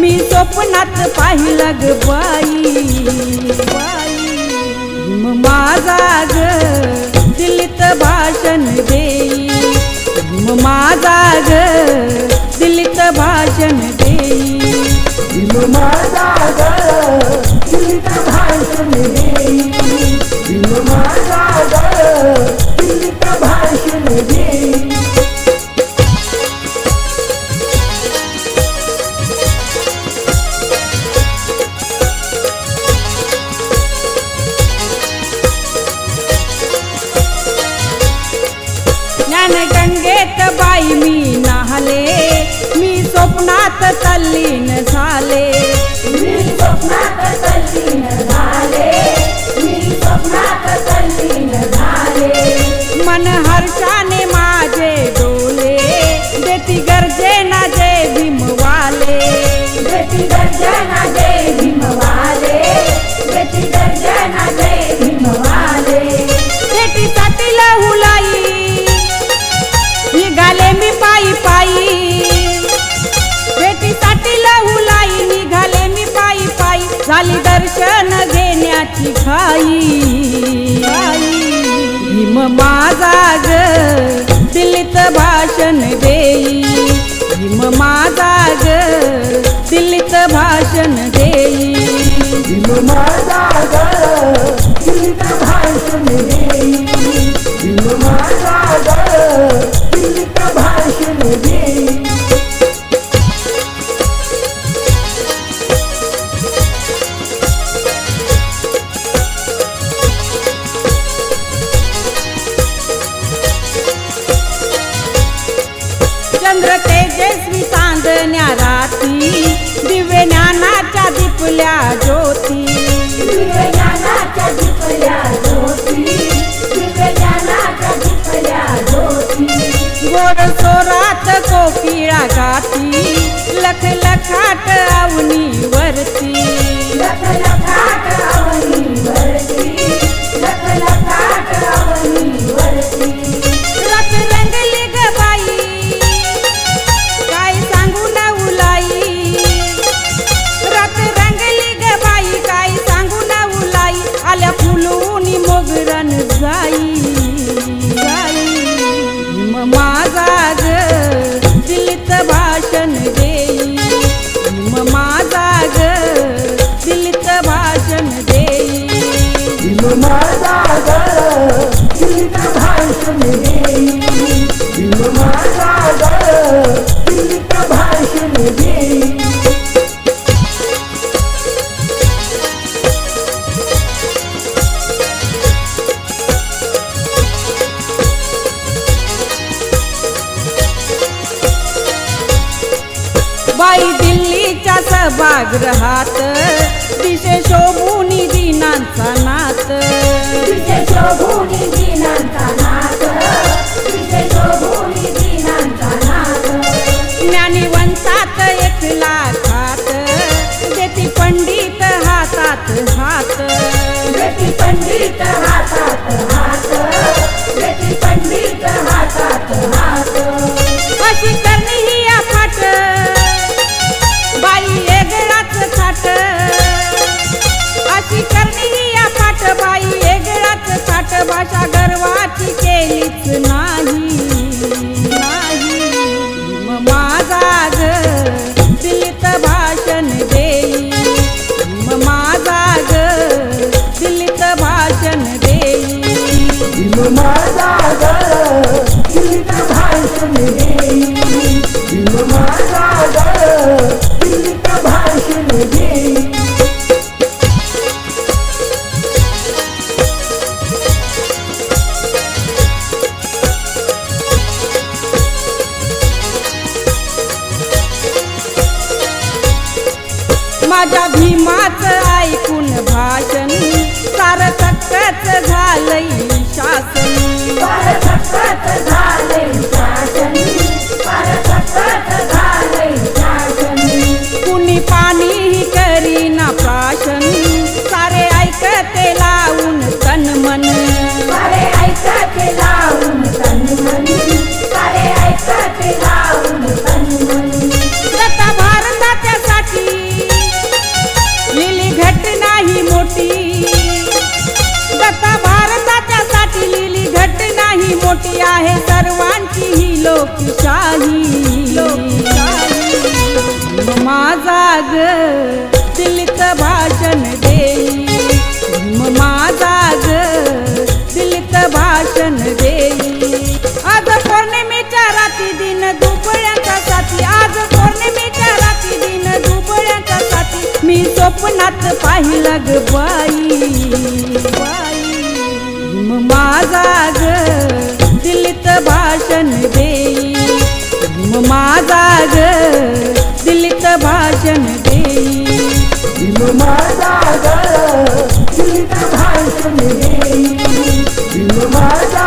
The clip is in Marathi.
मी स्वप्नात पाहिलं ग बाई. माझा ग दिलित भाषण देई. माझा ग येत बाई मी नाहले. मी स्वप्नात तल्लीन झाले. मी स्वप्नात तल्लीन झाले. झाली दर्शन घेण्याची खाई हिम माझा ग दिलीत भाषण देई. हिम माझा ग दिलीत भाषण चंद्र तेजस्वी चांदण्या राती दिव्य ज्ञानाच्या दिपल्या ज्योती. दिव्य ज्ञानाच्या दिपल्या ज्योती. बाई दिल्लीच्या सभागृहात दिशे शोभूनी दिनांचा नात. दिशे शोभूनी दिनांचा नात. दिशे माझ्या भीमाच ऐकून भाषण सार थक्कच झालंय शासन. आहे सर्वांची ही लोकशाही. माझा ग दिलित भाषण देई माझा ग दिलित भाषण देई आज पौर्णिमेच्या राती दिन दुबळ्याचा साथी. आज पौर्णिमेच्या राती दिन दुबळ्याचा साथी. मी स्वप्नात पाहिलं ग माझा